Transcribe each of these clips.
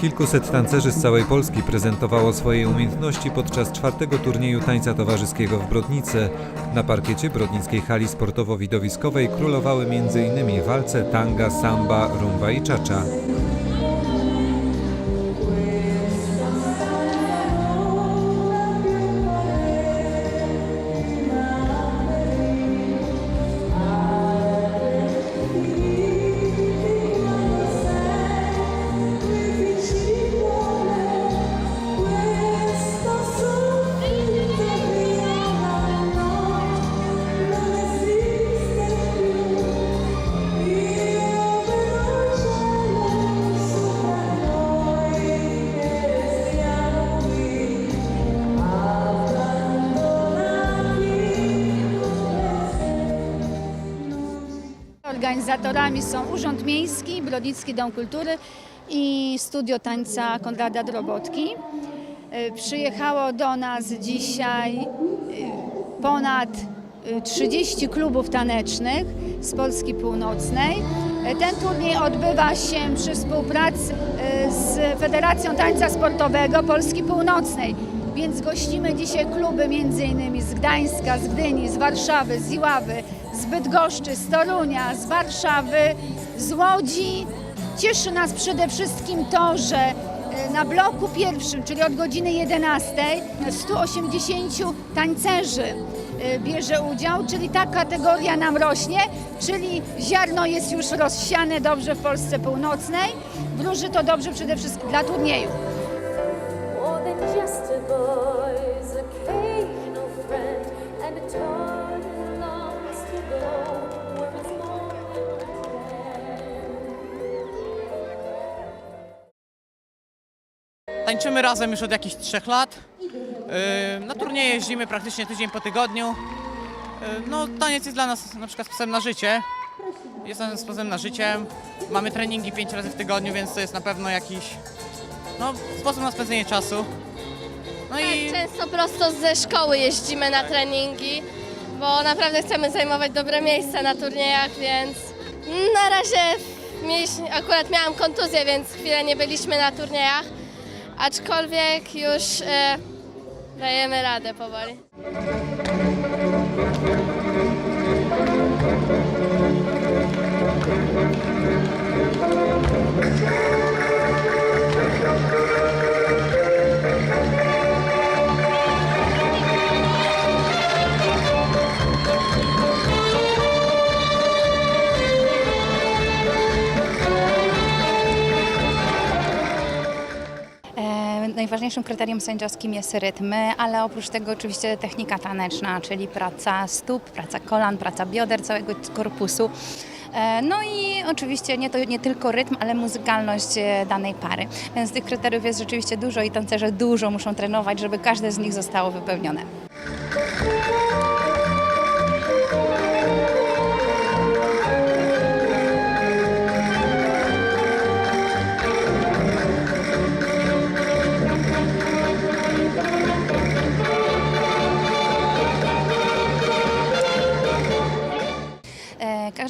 Kilkuset tancerzy z całej Polski prezentowało swoje umiejętności podczas czwartego turnieju tańca towarzyskiego w Brodnicy. Na parkiecie brodnickiej hali sportowo-widowiskowej królowały m.in. walce, tanga, samba, rumba i czacza. Organizatorami są Urząd Miejski, Brodnicki Dom Kultury i Studio Tańca Konrada Drobotki. Y, Przyjechało do nas dzisiaj y, ponad y, 30 klubów tanecznych z Polski Północnej. Ten turniej odbywa się przy współpracy z Federacją Tańca Sportowego Polski Północnej. Więc gościmy dzisiaj kluby m.in. z Gdańska, z Gdyni, z Warszawy, z Iławy, z Bydgoszczy, z Torunia, z Warszawy, z Łodzi. Cieszy nas przede wszystkim to, że e, na bloku pierwszym, czyli od godziny 11, 180 tańcerzy bierze udział, czyli ta kategoria nam rośnie, czyli ziarno jest już rozsiane dobrze w Polsce Północnej. Wróży to dobrze przede wszystkim dla turnieju. Tańczymy razem już od jakichś trzech lat. Yy, Na turnieje jeździmy praktycznie tydzień po tygodniu. Yy, No, taniec jest dla nas na przykład sposobem na życie. Jest naszym sposobem na życie. Mamy treningi pięć razy w tygodniu, więc to jest na pewno jakiś no, sposób na spędzenie czasu. No i Tak, często prosto ze szkoły jeździmy na treningi, bo naprawdę chcemy zajmować dobre miejsca na turniejach, więc na razie mieliśmy, akurat miałam kontuzję, więc chwilę nie byliśmy na turniejach, aczkolwiek już e, dajemy radę powoli. Najważniejszym kryterium sędziowskim jest rytm, ale oprócz tego oczywiście technika taneczna, czyli praca stóp, praca kolan, praca bioder, całego korpusu. E, No i oczywiście nie, to, nie tylko rytm, ale muzykalność e, danej pary. Więc tych kryteriów jest rzeczywiście dużo i tancerze dużo muszą trenować, żeby każde z nich zostało wypełnione.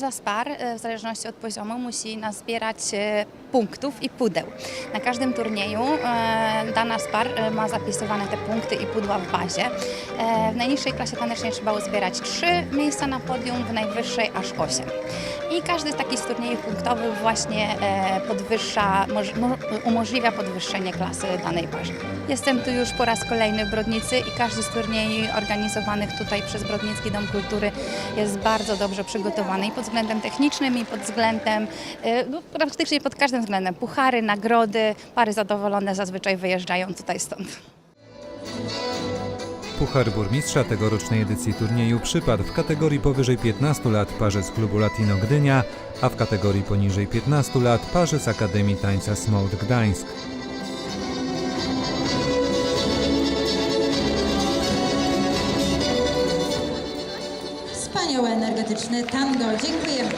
Każda z par, e, w zależności od poziomu, musi nazbierać e, punktów i pudeł. Na każdym turnieju e, dana z par ma zapisywane te punkty i pudła w bazie. W najniższej klasie tanecznej trzeba uzbierać 3 miejsca na podium, w najwyższej aż 8. I każdy z takich turniejów punktowych właśnie e, podwyższa, moż- mo- umożliwia podwyższenie klasy danej parze. Jestem tu już po raz kolejny w Brodnicy i każdy z turniejów organizowanych tutaj przez Brodnicki Dom Kultury jest bardzo dobrze przygotowany i pod względem technicznym i pod względem, e, no, praktycznie pod każdym względem. Puchary, nagrody, pary zadowolone zazwyczaj wyjeżdżają tutaj stąd. Puchar burmistrza tegorocznej edycji turnieju przypadł w kategorii powyżej 15 lat parze z klubu Latino Gdynia, a w kategorii poniżej 15 lat parze z Akademii Tańca Smolt Gdańsk. Wspaniałe, energetyczne tango. Dziękujemy.